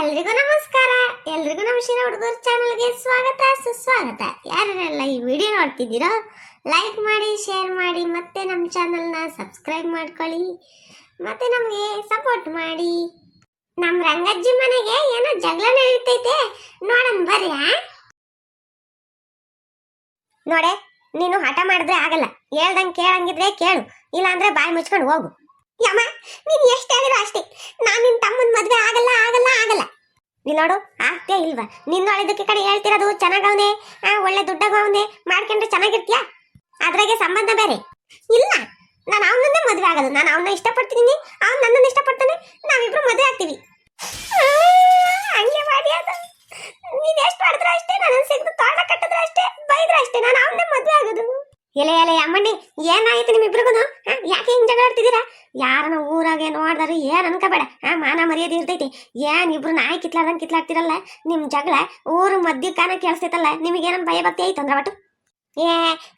ಎಲ್ರಿಗೂ ನಮಸ್ಕಾರ. ಎಲ್ರಿಗೂ ನಮ್ಮ ಶಿರ ಹುಡುಗರ ಚಾನಲ್ಗೆ ಸ್ವಾಗತ, ಸುಸ್ವಾಗತ. ಯಾರೆಲ್ಲ ಈ ವಿಡಿಯೋ ನೋಡ್ತಿದ್ದೀರೋ ಲೈಕ್ ಮಾಡಿ ಶೇರ್ ಮಾಡಿ, ಮತ್ತೆ ನಮ್ಮ ಚಾನಲ್ನ ಸಬ್ಸ್ಕ್ರೈಬ್ ಮಾಡ್ಕೊಳ್ಳಿ, ಮತ್ತೆ ನಮಗೆ ಸಪೋರ್ಟ್ ಮಾಡಿ. ನಮ್ಮ ರಂಗಜ್ಜಿ ಮನೆಗೆ ಏನೋ ಜಗಳ ನಡೀತೈತೆ. ನೋಡೋಣ ಬರ್ರಿ? ನೋಡೆ, ನೀನು ಹಠ ಮಾಡಿದ್ರೆ ಆಗಲ್ಲ. ಹೇಳ್ದಂಗೆ ಕೇಳಂಗಿದ್ರೆ ಕೇಳು, ಇಲ್ಲಾಂದ್ರೆ ಬಾಯಿ ಮುಚ್ಕೊಂಡು ಹೋಗು. ಯಮ್ಮ, ನೀನು ಎಷ್ಟು ಹೇಳಿದ್ರು ಅಷ್ಟೇ ನಾನು ನಿನ್ ತಮ್ಮನ ಮದ್ವೆ ಆಗಲ್ಲ ಆಗಲ್ಲ ಆಗಲ್ಲ ನೀ ನೋಡು ಇಲ್ವಾ? ನಿನ್ನ ಇದಕ್ಕೆ ಕಡೆ ಹೇಳ್ತಿರೋದು ಚೆನ್ನಾಗವನೆ, ಆ, ಒಳ್ಳೆ ದುಡ್ಡಾಗವನೆ, ಮಾಡ್ಕೊಂಡ್ರೆ ಚೆನ್ನಾಗಿರ್ತೀಯಾ? ಅದ್ರಾಗೆ ಸಂಬಂಧ ಬೇರೆ. ಇಲ್ಲ, ನಾನು ಅವನನ್ನೇ ಮದುವೆ ಆಗೋದು. ನಾನು ಅವನ್ನ ಇಷ್ಟಪಡ್ತೀನಿ ಅವ್ನು ನನ್ನನ್ನು ಇಷ್ಟಪಡ್ತಾನೆ, ನಾವಿಬ್ರು ಮದ್ವೆ ಆಗ್ತೀವಿ. ಹಂಗೆ ಮಾಡಿ ಅದು. ನೀನ್ ಎಷ್ಟು ಮಾಡಿದ್ರೆ ಅಷ್ಟೇ ನನ್ನ ಸಿಗ್ದು ತೋಟ ಕಟ್ಟಿದ್ರೆ ಅಷ್ಟೇ, ಬೈದ್ರೆ ಅಷ್ಟೇ, ನಾನು ಅವನ್ನೇ ಮದುವೆ ಆಗೋದು. ಎಲೆ ಎಲೆ, ಅಮ್ಮಣ್ಣಿ ಏನಾಯ್ತು ನಿಮ್ಮಿಬ್ರಿಗೂ ಯಾಕೆ ಹಿಂಗೆ ಜಗಳ ಆಡ್ತಿದ್ದೀರಾ? ಯಾರನ್ನ ಊರಾಗೆ ನೋಡಿದ್ರೆ ಏನ್ ಅನ್ಕೋಬೇಡ. ಆ, ಮಾನ ಮರ್ಯಾದೆ ಇರ್ತೈತಿ. ಏನ್ ಇಬ್ರು ನಾಯಿ ಕಿತ್ಲಾರ್ದಂಗ್ ಕಿತ್ಲಾಡ್ತಿರಲ್ಲ, ನಿಮ್ ಜಗಳ ಊರು ಮಧ್ಯ ಕಾನ ಕೇಳಿಸ್ತೈತಲ್ಲ ಏನನ್ ಭಯ ಭಕ್ತಿ ಐತೆ ಒಟ್ಟು? ಏ,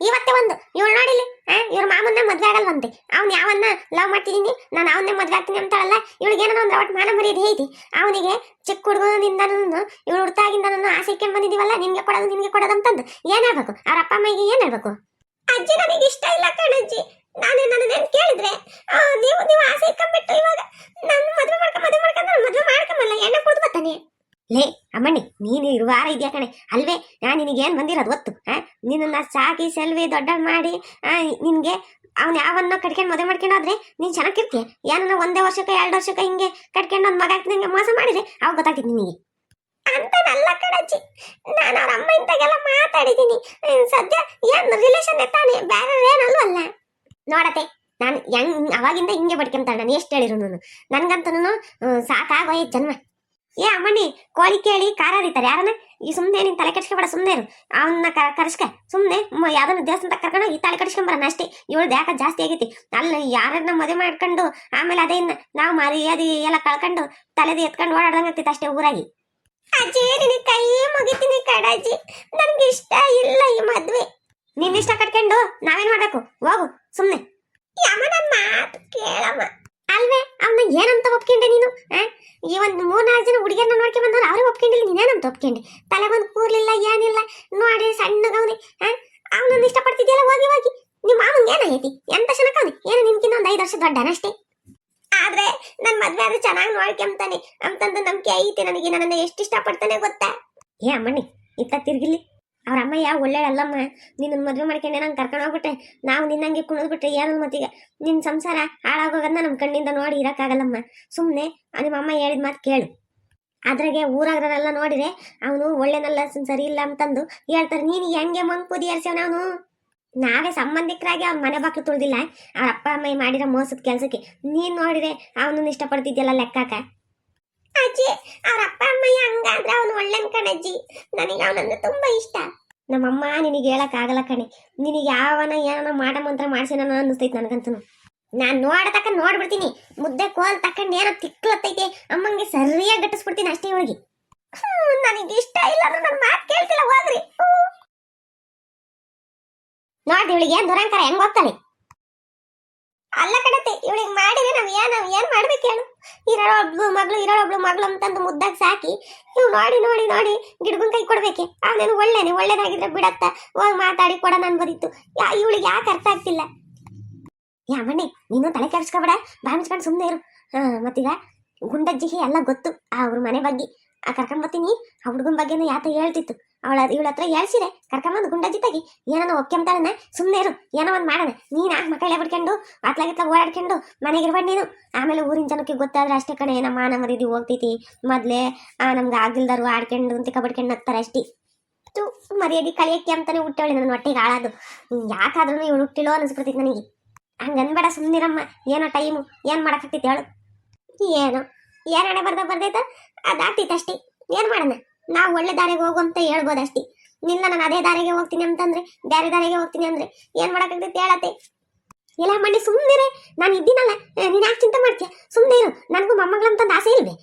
ಇವತ್ತೇ ಒಂದು. ಇವಳು ನೋಡಿಲಿ ಆ, ಇವ್ರ ಮಾಮನ್ನ ಮದ್ವೆ ಆಗಲ್ವಂತೆ. ಅವ್ನ್ ಯಾವನ್ನ ಲವ್ ಮಾಡ್ತಿದ್ದೀನಿ ನಾನು ಅವನ್ನೇ ಮದ್ವೆ ಆಗ್ತೀನಿ ಅಂತಾಳಲ್ಲ, ಇವಳಿಗೆ ಏನೋ ಒಂದು ಒಟ್ಟು ಮಾನ ಮರ್ಯಾದೆ ಐತಿ? ಅವನಿಗೆ ಚಿಕ್ಕ ಹುಡುಗನಿಂದನೂ ಇವಳು ಹುಡ್ತಾಗಿಂದನೂ ಆಸೆ ಇಟ್ಕೊಂಡ್ ಬಂದಿದೀವಲ್ಲ ನಿನ್ಗೆ ಕೊಡೋದು, ನಿಮ್ಗೆ ಕೊಡೋದು ಅಂತಂದು. ಏನ್ ಹೇಳ್ಬೇಕು? ಅವ್ರ ಅಪ್ಪ ಅಮ್ಮಗೆ ಏನ್ ಹೇಳ್ಬೇಕು? ಅಜ್ಜಿ ನನಗೆ ಇಷ್ಟ ಇಲ್ಲ ಕಣಜ್ಜಿ. ನಾನೇ ಏನು ಕೇಳಿದ್ರೆ ನೀವು ನೀವು ಆಸೆ ಇಟ್ಕೊಂಡ್ಬಿಟ್ಟು ಇವಾಗ ನನ್ನ ಮದುವೆ ಮಾಡ್ಕೊ ಮದುವೆ ಮಾಡ್ಕೊಂಡು ನಾನು ಮದ್ವೆ ಮಾಡ್ಕೊಂಬಲ್ಲ ಎಣ್ಣೆ ಕುಡಿದು ಬರ್ತಾನೆ. ಲೇ, ಅಮ್ಮಣ್ಣಿ, ನೀನು ಇರುವಾರ ಇದೆಯಾ ಕಣೆ? ಅಲ್ವೇ, ನಾನು ನಿನಗೇನು ಬಂದಿರೋದು ಆ? ನಿನ್ನನ್ನ ಸಾಕಿ ಸೆಲ್ವಿ ದೊಡ್ಡ ಮಾಡಿ ನಿನ್ಗೆ ಅವ್ನು ಯಾವನ್ನ ಕಟ್ಕೊಂಡು ಮದುವೆ ಮಾಡ್ಕೊಂಡು ಹೋದ್ರೆ ನೀನು ಚೆನ್ನಾಗಿರ್ತೀಯ? ಏನನ್ನ ಒಂದೇ ವರ್ಷಕ್ಕೆ, ಎರಡು ವರ್ಷಕ್ಕೆ ಹಿಂಗೆ ಕಟ್ಕೊಂಡು ಒಂದು ಮಗ ಆಗ್ತದೆ ಮೋಸ ಮಾಡಿದ್ರೆ ಅವಾಗ ಗೊತ್ತಾಗ್ತಿತ್ತು ನಿನಗೆ. ಅಂತನಲ್ಲ ಕಣಜ್ಜಿ, ನಾನು ಅವ್ರ ಅಮ್ಮ ಇಂತಾಗೆಲ್ಲ ಮಾತಾಡಿದ್ದೀನಿ. ಸದ್ಯ ಏನು ರಿಲೇಷನ್ ತಾನೆ ಬೇರೆ ಏನಲ್ವಲ್ಲ ನೋಡತ್ತೆ. ನಾನು ಹೆಂಗ್, ಅವಾಗಿಂದ ಹಿಂಗೆ ಬಡ್ಕೊಂತಾಳೆ ನಾನು ಎಷ್ಟು ಹೇಳಿರು ನಾನು. ನನ್ಗಂತನೂ ಸಾಕಾಗೋಯ್ತು ಜನ್ಮ. ಏ, ಅಮ್ಮಣ್ಣಿ, ಕೋಳಿ ಕೇಳಿ ಖಾರ ಹರಿತಾರೆ ಯಾರನ್ನ? ಈ ಸುಮ್ಮನೆ ನೀನು ತಲೆ ಕೆಡ್ಸ್ಕೊಬೇಡ ಸುಮ್ಮನೆ ಇರು. ಅವನ್ನ ಕರ್ಸ್ಕ. ಸುಮ್ಮನೆ ಯಾವ್ದನ್ನ ದೇವಸ್ಥಾನ ಕರ್ಕೊಂಡು ಈ ತಲೆ ಕೆಡ್ಸ್ಕೊಂಬರೋಣ ಅಷ್ಟೇ. ಇವಳು ಯಾಕ ಜಾಸ್ತಿ ಆಗೈತಿ. ಅಲ್ಲ ಯಾರನ್ನ ಮದುವೆ ಮಾಡ್ಕೊಂಡು, ಆಮೇಲೆ ಅದೇ ನಾವು ಮರ್ಯಾದೆ ಎಲ್ಲ ಕಳ್ಕೊಂಡು, ತಲೆದು ಎತ್ಕೊಂಡು ಓಡಾಡ್ದಂಗೆ ಆಗ್ತಿತ್ತು ಅಷ್ಟೇ ಊರಾಗಿ. ಅಜ್ಜಿ ನಿನಗೆ ಕೈ ಮುಗಿತೀನಿ ಕಡಜ್ಜಿ ನನ್ಗೆ ಇಷ್ಟ ಇಲ್ಲ ಈ ಮದ್ವೆ. ನಿನ್ನ ಇಷ್ಟ ಕಟ್ಕೊಂಡು ನಾವೇನ್ ಮಾಡ್ಬೇಕು? ಹೋಗು, ಸುಮ್ನೆ. ಯಮ್ಮ ಮಾತು ಕೇಳಮ್ಮ ಅಲ್ವೇ? ಅವನ್ನ ಏನಂತ ಒಪ್ಕೊಂಡೆ ನೀನು? ಈ ಒಂದು ಮೂರ್ನಾಲ್ಕು ಜನ ಹುಡುಗಿಯನ್ನ ನೋಡ್ಕೊಂಡ್ ಬಂದವ್ರು ಅವ್ರಿಗೆ ಒಪ್ಕೊಂಡಿಲ್ಲ ನೀನೇನಂತ ಒಪ್ಕೊಂಡೆ? ತಲೆ ಬಂದು ಕೂರ್ಲಿಲ್ಲ, ಏನಿಲ್ಲ, ನೋಡಿ ಸಣ್ಣಗವನಿ ಅವನನ್ನ ಇಷ್ಟಪಡ್ತಿದ್ಯಲ್ಲ, ಹೋಗಿ ಹೋಗಿ. ನಿಮ್ಮ ಮಾವನ್ ಐತಿ ಎಂತ ಶನಕವನಿ ಏನು ನಿಮ್ಗಿನ್ನ ಒಂದು ಐದು ವರ್ಷ ದೊಡ್ಡನಷ್ಟೇ ಆದ್ರೆ ನನ್ ಮದ್ವೆ ಆದ್ರೆ ಚೆನ್ನಾಗಿ ನೋಡ್ಕೊಂತಾನೆ. ಅಂತಂದು ನಂಬಿಕೆ ಐತೆ ನನಗೆ, ನನ್ನನ್ನ ಎಷ್ಟು ಇಷ್ಟಪಡ್ತಾನೆ ಗೊತ್ತಾ? ಏ ಅಮ್ಮಣ್ಣಿ, ಇತ್ತ ತಿರ್ಗಿಲಿ. ಅವ್ರ ಅಮ್ಮಯ್ಯ ಯಾವ ಒಳ್ಳೆಯಲ್ಲಮ್ಮ ನಿನ್ನ ಮದುವೆ ಮಾಡ್ಕೊಂಡೆ, ನಂಗೆ ಕರ್ಕೊಂಡು ಹೋಗ್ಬಿಟ್ಟೆ ನಾವು ನಿನ್ನಂಗೆ ಕುಣಿದ್ಬಿಟ್ರೆ ಏನು ಮತ್ತೀಗ ನಿನ್ನ ಸಂಸಾರ ಹಾಳಾಗೋಗೋದನ್ನ ನಮ್ಮ ಕಣ್ಣಿಂದ ನೋಡಿ ಇರೋಕ್ಕಾಗಲ್ಲಮ್ಮ. ಸುಮ್ಮನೆ ನಿಮ್ಮ ಅಮ್ಮ ಹೇಳಿದ ಮಾತು ಕೇಳು. ಅದ್ರಾಗೆ ಊರಾಗ್ರೆಲ್ಲ ನೋಡಿದ್ರೆ ಅವನು ಒಳ್ಳೆನಲ್ಲ ಸರಿ ಇಲ್ಲ ಅಂತಂದು ಹೇಳ್ತಾರೆ. ನೀನು ಹೆಂಗೆ ಮಂಕುದಿ ಏರ್ಸ್ಯಾವ ಅವನು? ನಾವೇ ಸಂಬಂಧಿಕರಾಗಿ ಅವ್ನ ಮನೆ ಬಾಕ್ಲು ತುಳಿದಿಲ್ಲ. ಅವ್ರ ಅಪ್ಪ, ಅಮ್ಮ ಮಾಡಿರೋ ಮೋಸದ ಕೆಲಸಕ್ಕೆ ನೀನು ನೋಡಿದ್ರೆ ಅವನನ್ನು ಇಷ್ಟಪಡ್ತಿದ್ಯಲ್ಲ ಲೆಕ್ಕಾಕ? ಅಜ್ಜಿ, ಅವ್ರ ಅಪ್ಪ, ಅಮ್ಮ ಹಂಗಾದ್ರೆ ಅವನು ಒಳ್ಳೆನ್ ಕಣಜ್ಜಿ ನನಗೆ ಅವನನ್ನು ತುಂಬಾ ಇಷ್ಟ. ನಮ್ಮಮ್ಮ ನಿನಗೆ ಹೇಳಕ್ ಆಗಲ್ಲ ಕಣೆ. ನಿನಗೆ ಯಾವನ ಏನೋ ಮಾಡಮಂತ್ರ ಮಾಡ್ಸಿನ ಅನ್ನಿಸ್ತೈತಿ ನನಗಂತೂ. ನಾನ್ ನೋಡತಕ್ಕ ನೋಡ್ಬಿಡ್ತೀನಿ. ಮುದ್ದೆ ಕೋಲ್ ತಕೊಂಡು ಏನೋ ತಿಕ್ಲತ್ತೈತಿ. ಅಮ್ಮಂಗೆ ಸರಿಯಾಗಿ ಗಟ್ಟಿಸ್ಬಿಡ್ತೀನಿ ಅಷ್ಟೇ ಇವಳಿಗೆ ನನಗೆ ಇಷ್ಟ ಇಲ್ಲ ಅಂದ್ರೆ ನನ್ನ ಮಾತು ಕೇಳ್ತಿಲ್ಲ ಹೋಗ್ರಿ. ನೋಡ್ರಿ ಇವಳಿಗೆ ದುರಂಕಾರ, ಹೆಂಗ್ ಹೋಗ್ತಾನೆ? ಅಲ್ಲ ಕಡತೆ ಇವಳಿಗೆ ಮಾಡಿದ್ರೆ ನಾವು ಏನ್ ನಾವ್ ಏನ್ ಮಾಡ್ಬೇಕು ಹೇಳು? ಇರೋಳೊಬ್ಳು ಮಗಳು ಇರೋಳೊಬ್ಳು ಮಗಳು ಅಂತಂದು ಮುದ್ದಾಗಿ ಸಾಕಿ ಇವ್ ನೋಡಿ ನೋಡಿ ನೋಡಿ ಗಿಡಗನ್ ಕೈ ಕೊಡ್ಬೇಕೆ? ಅವನೇನು ಒಳ್ಳೇನೆ, ಒಳ್ಳೇದಾಗಿದ್ರೆ ಬಿಡತ್ತ? ಹೋಗಿ ಮಾತಾಡಿ ಕೊಡೋಣ ಅನ್ಬೋದಿತ್ತು ಯಾ, ಇವಳಿಗೆ ಯಾಕೆ ಅರ್ಥ ಆಗ್ತಿಲ್ಲ? ಯಾ ಮಣ್ಣಿ ನೀನು ತಲೆ ಕೆಡ್ಸ್ಕೊಬೇಡ ಬಾ ಮುಚ್ಕೊಂಡು ಸುಮ್ಮನೆ ಇರು. ಹಾ, ಮತ್ತೀಗ ಗುಂಡಜ್ಜಿಗೆ ಎಲ್ಲ ಗೊತ್ತು ಅವ್ರ ಮನೆ ಬಗ್ಗೆ. ಆ ಕರ್ಕೊಂಡ್ ಬರ್ತೀನಿ, ಆ ಹುಡುಗನ ಬಗ್ಗೆನೂ ಯಾತ ಹೇಳ್ತಿತ್ತು. ಅವಳ ಇವಳ ಹತ್ರ ಹೇಳ್ಸಿರೆ ಕರ್ಕೊಂಬಂದು ಗುಂಡ ತಾಗಿ ಏನೋ ಒಕ್ಕೆಂತಾಳನ ಸುಮ್ಮನೆ ಇರು, ಏನೋ ಒಂದು ಮಾಡೋಣ. ನೀನು ಆ ಮಕ್ಕಳೇ ಬಿಡ್ಕೊಂಡು ಅತ್ಲಾಗಿತ್ಲ ಓಡಾಡ್ಕೊಂಡು, ಮನೆಗೆ ಇರ್ಬೋದು ನೀನು. ಆಮೇಲೆ ಊರಿನ ಜನಕ್ಕೆ ಗೊತ್ತಾದ್ರೆ ಅಷ್ಟೇ ಕಣೆ, ನಮ್ಮ ಮಾನ ಮರಿದಿ ಹೋಗ್ತೈತಿ. ಮೊದಲೇ, ಆ, ನಮ್ಗೆ ಆಗಿಲ್ದಾರು ಆಡ್ಕೊಂಡು ಅಂತ ಕಬಡ್ಕೊಂಡು ನಗ್ತಾರೆ ಅಷ್ಟೇ. ಅಷ್ಟು ಮರ್ಯಾದೆ ಕಳಿಯಕ್ಕೆ ಅಂತಾನೆ ಹುಟ್ಟವಳೆ ನನ್ನ ಹೊಟ್ಟೆಗೆ ಹಾಳಾದು. ಯಾಕಾದ್ರೂ ಇವಳು ಹುಟ್ಟಿಲೋ ಅನಿಸ್ಬಿಡ್ತೈತಿ ನನಗೆ. ಹಂಗನ್ಬೇಡ ಸುಮ್ಮನಿರಮ್ಮ ಏನೋ ಟೈಮು ಏನು ಮಾಡಕ್ಕಾಗ್ತೈತಿ ಹೇಳು. ಏನೋ, ಏನು ಹಣೆ ಬರ್ದ ಬರ್ದೈತ? ಅದಾಗ್ತೈತೆ ಅಷ್ಟೇ. ಏನು ಮಾಡೋಣ? ನಾವು ಒಳ್ಳೆ ದಾರಿಗೆ ಹೋಗು ಅಂತ ಹೇಳ್ಬೋದು ಅಷ್ಟೇ. ನಿನ್ನ ನಾನು ಅದೇ ದಾರಿಗೆ ಹೋಗ್ತೀನಿ ಅಂತಂದ್ರೆ ಬೇರೆ ದಾರಿಗೆ ಹೋಗ್ತೀನಿ ಅಂದ್ರೆ ಏನ್ ಮಾಡಕ್ಕಾಗ್ತೈತಿ ಹೇಳತ್ತೆ? ಎಲ್ಲ ಮಂಡಿ ಸುಮ್ಮನೆ ನಾನು ಇದ್ದೀನಲ್ಲ. ನೀನು ಯಾಕೆ ಚಿಂತೆ ಮಾಡ್ತೀಯ? ಸುಮ್ಮನೆ ಇರು ನನಗೂ ಮೊಮ್ಮಗಳಂತಂದು ಆಸೆ ಇಲ್ವೇ?